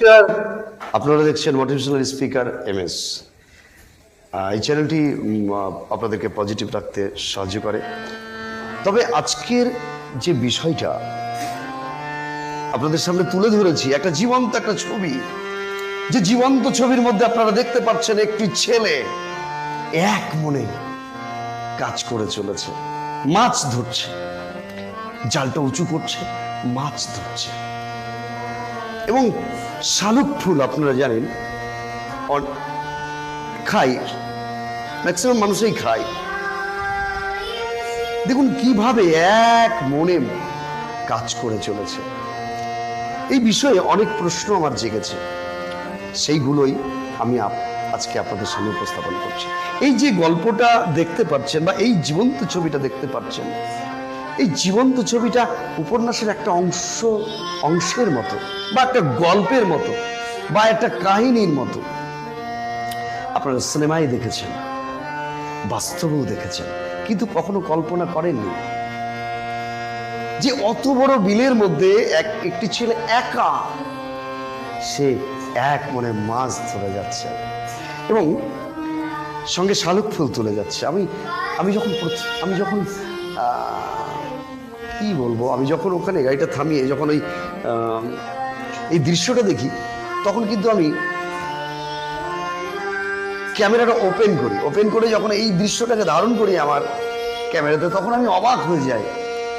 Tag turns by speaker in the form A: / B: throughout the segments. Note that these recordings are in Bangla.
A: নমস্কার আপনারা দেখছেন মোটিভেশনাল স্পিকার এম এস। এই চ্যানেলটি আপনাদেরকে পজিটিভ রাখতে সাহায্য করে। তবে আজকের যে বিষয়টা, আপনাদের সামনে তুলে ধরেছি, একটা জীবন্ত একটা ছবি। যে জীবন্ত ছবির মধ্যে আপনারা দেখতে পাচ্ছেন একটি ছেলে এক মনে কাজ করে চলেছে। মাছ ধরছে। জালটা উঁচু করছে, মাছ ধরছে। এবং শালুক ফুল আপনারা জানেন? খাই। ম্যাক্সিমাম মানুষই খায়। দেখুন কীভাবে এক মনে কাজ করে চলেছে। এই বিষয়ে অনেক প্রশ্ন আমার জেগেছে। সেইগুলোই আমি আজকে আপনাদের সামনে উপস্থাপন করছি। এই যে গল্পটা দেখতে পাচ্ছেন বা এই জীবন্ত ছবিটা দেখতে পাচ্ছেন এই জীবন্ত ছবিটা উপন্যাসের একটা অংশ, অংশের মতো, বা একটা গল্পের মতো, বা একটা কাহিনীর মতো। আপনারা সিনেমায় দেখেছেন, বাস্তবেও দেখেছেন, কিন্তু কখনো কল্পনা করেননি যে অত বড় বিলের মধ্যে এক, একটি ছেলে একা, সে এক মনে মাছ ধরে যাচ্ছে এবং সঙ্গে শালুক ফুল তুলে যাচ্ছে। আমি আমি যখন আমি যখন কি বলব? আমি যখন ওখানে গাড়িটা থামিয়ে যখন ওই এই দৃশ্যটা দেখি, তখন কিন্তু আমি ক্যামেরাটা ওপেন করি। ওপেন করে যখন এই দৃশ্যটাকে ধারণ করি আমার ক্যামেরাতে, তখন আমি অবাক হয়ে যাই।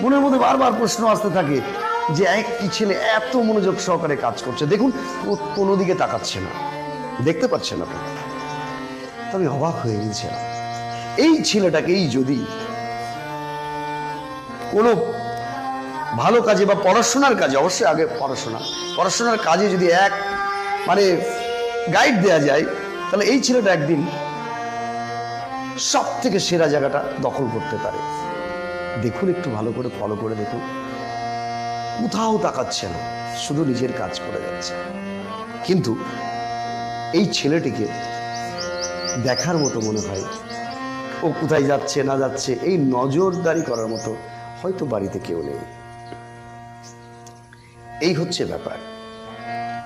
A: মনের মধ্যে বারবার প্রশ্ন আসতে থাকে যে একটি ছেলে এত মনোযোগ সহকারে কাজ করছে? দেখুন কোনো দিকে তাকাচ্ছে না। দেখতে পাচ্ছেন আপনি তো আমি অবাক হয়ে গেছিলাম এই ছেলেটাকেই যদি কোনো ভালো কাজে বা পড়াশোনার কাজে, অবশ্যই আগে পড়াশোনা। পড়াশোনার কাজে যদি এক মানে গাইড দেয়া যায়, তাহলে এই ছেলেটা একদিন সব থেকে সেরা জায়গাটা দখল করতে পারে। দেখুন একটু ভালো করে ফলো করে দেখুন। কোথাও তাকাচ্ছে না, শুধু নিজের কাজ করে যাচ্ছে। কিন্তু এই ছেলেটিকে দেখার মতো মনে হয়, ও কোথায় যাচ্ছে, না যাচ্ছে, এই নজরদারি করার মতো হয়তো বাড়িতে কেউ নেই। এই হচ্ছে ব্যাপার।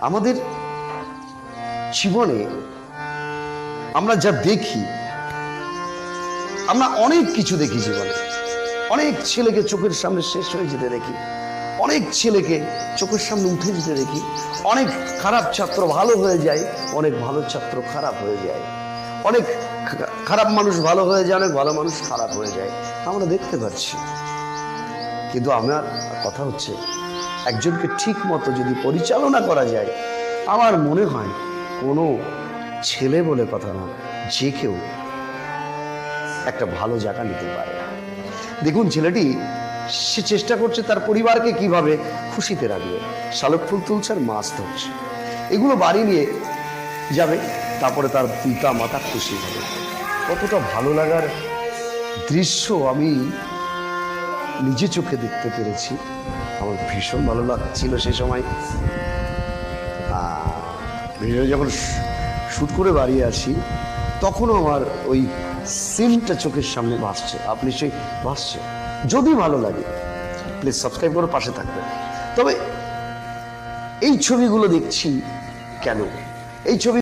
A: আমাদের জীবনে আমরা যা দেখি, আমরা অনেক কিছু দেখি জীবনে। অনেক ছেলেকে চোখের সামনে শেষ হয়ে যেতে দেখি। অনেক ছেলেকে চোখের সামনে উঠে যেতে দেখি। অনেক খারাপ ছাত্র ভালো হয়ে যায়, অনেক ভালো ছাত্র খারাপ হয়ে যায়। অনেক খারাপ মানুষ ভালো হয়ে যায়, অনেক ভালো মানুষ খারাপ হয়ে যায়। আমরা দেখতে পাচ্ছি। কিন্তু আমার কথা হচ্ছে একজনকে ঠিক মতো যদি পরিচালনা করা যায়, আমার মনে হয় কোনো ছেলে বলে কথা না, যে কেউ একটা ভালো জায়গা নিতে পারে। দেখুন ছেলেটি, সে চেষ্টা করছে তার পরিবারকে কীভাবে খুশিতে রাখবে। শালক ফুল তুলছে আর মাছ ধরছে। এগুলো বাড়ি নিয়ে যাবে, তারপরে তার পিতা মাতা খুশি হবে। কতটা ভালো লাগার দৃশ্য আমি নিজে চোখে দেখতে পেরেছি। আমার ভীষণ ভালো লাগছিল সে সময়। যখন শ্যুট করে বাড়ি আসি তখনও আমার ওই সিনটা চোখের সামনে ভাসছে। আপনি সেই ভাসছে। যদি ভালো লাগে প্লিজ সাবস্ক্রাইব করে পাশে থাকবেন। তবে এই ছবিগুলো দেখছি কেন? এই ছবি